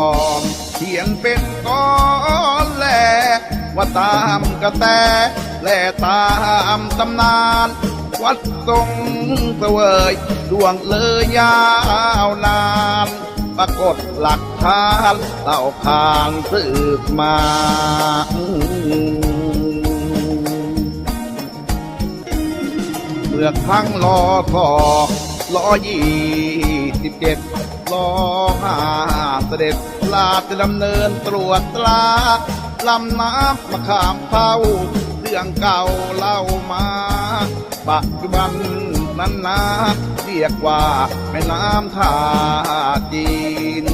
อยอักษรเขียนเป็นก้อนแหลว่าตามกระแตแลตามตำนาน วัดทรงเสวยดวงเลยยาวนาน ปรากฏหลักฐานเล่าขานสืบมาเมื่อครั้งรอสอรอยี่สิบเจ็ดรอห้า เสด็จลาจะดำเนินตรวจตราลำน้ำมะขามเท่าเรื่องเก่าเล่ามา ปัจจุบันนั้นนะเรียกว่าแม่น้ำท่าจีน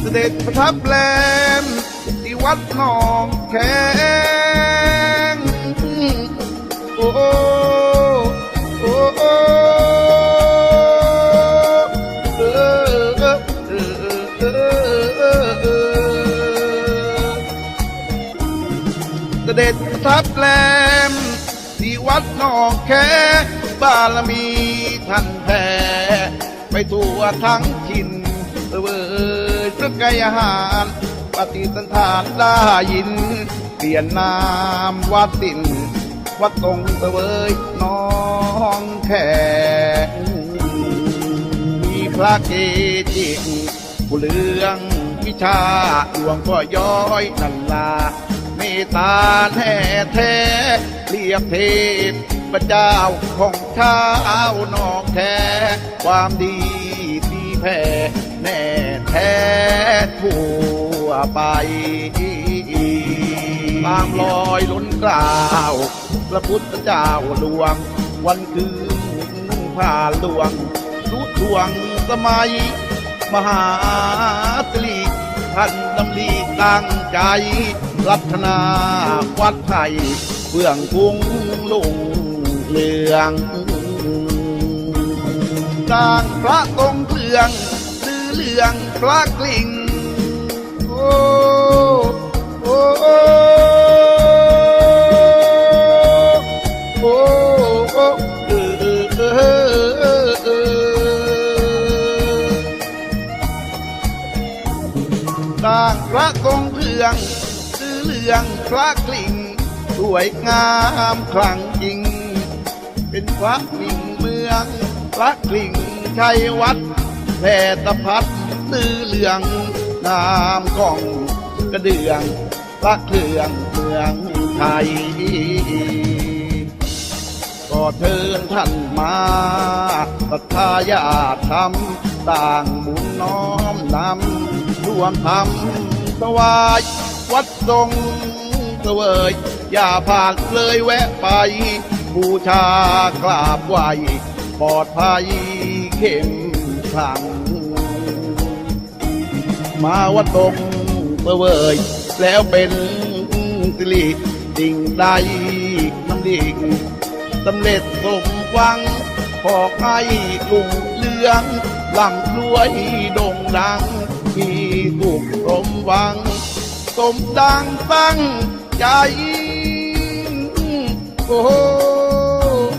เสด็จประทับแรมที่วัดหนองแขงโอ้ ด็จทับแรมที่วัดหนองแคบารมีท่านแผ่ไปทั่วทั้งถิ่นเออเอยพระกายหารปฏิสันทานได้ยิน เปลี่ยนนามวัดสินวัดตรงเสวยน้องแขมีพระเกจิผู้เลืองวิชาหลวงพ่อย้อยนันลา มตตาแท้แท้เรียบเทพพระเจ้าของชาวน้องแท้ความดีที่แพ้แน่แท้ทั่วไปตามรอยล้นกล่าว พระพุทธเจ้าหลวง วันคืนผ่านหลวงรู้ทวงสมัย มหาตรีท่านดำรีตั้งใจ รัตนาควัดไทยเบื้องพุงลุงเลืองสร้างพระตรงเครื่องลือเลืองพระกลิ่งโอ้โอ้โอ้โอ้เออเออเออเออสร้างพระทรงเครื่อง ซื้อเลืองพระกลิ่ง สวยงามคลังจริง เป็นพระมิ่งเมือง พระกลิ่งชัยวัดแพร่ตะพัดซื้อเหลืองนามของกระเดืองพระเครื่องเมืองไทยก็เชิญท่านมาศรัทธาญาติธรรมต่างหมุนน้อมนำรวมทำถวาย วัดทรงเสวยอย่าผ่านเลยแวะไป บูชากราบไหวปลอดภัยเข้มขลังมาวัดตรงเสวย แล้วเป็นสิริดิ่งใดน้ำดิ่งสำเร็จสมหวัง ขอให้ลุงเลืองหลำรวยโด่งดัง มีสุขสมหวัง สมดังตั้งใจ โอ้โห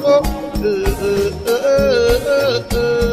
เออเออเออเออเออ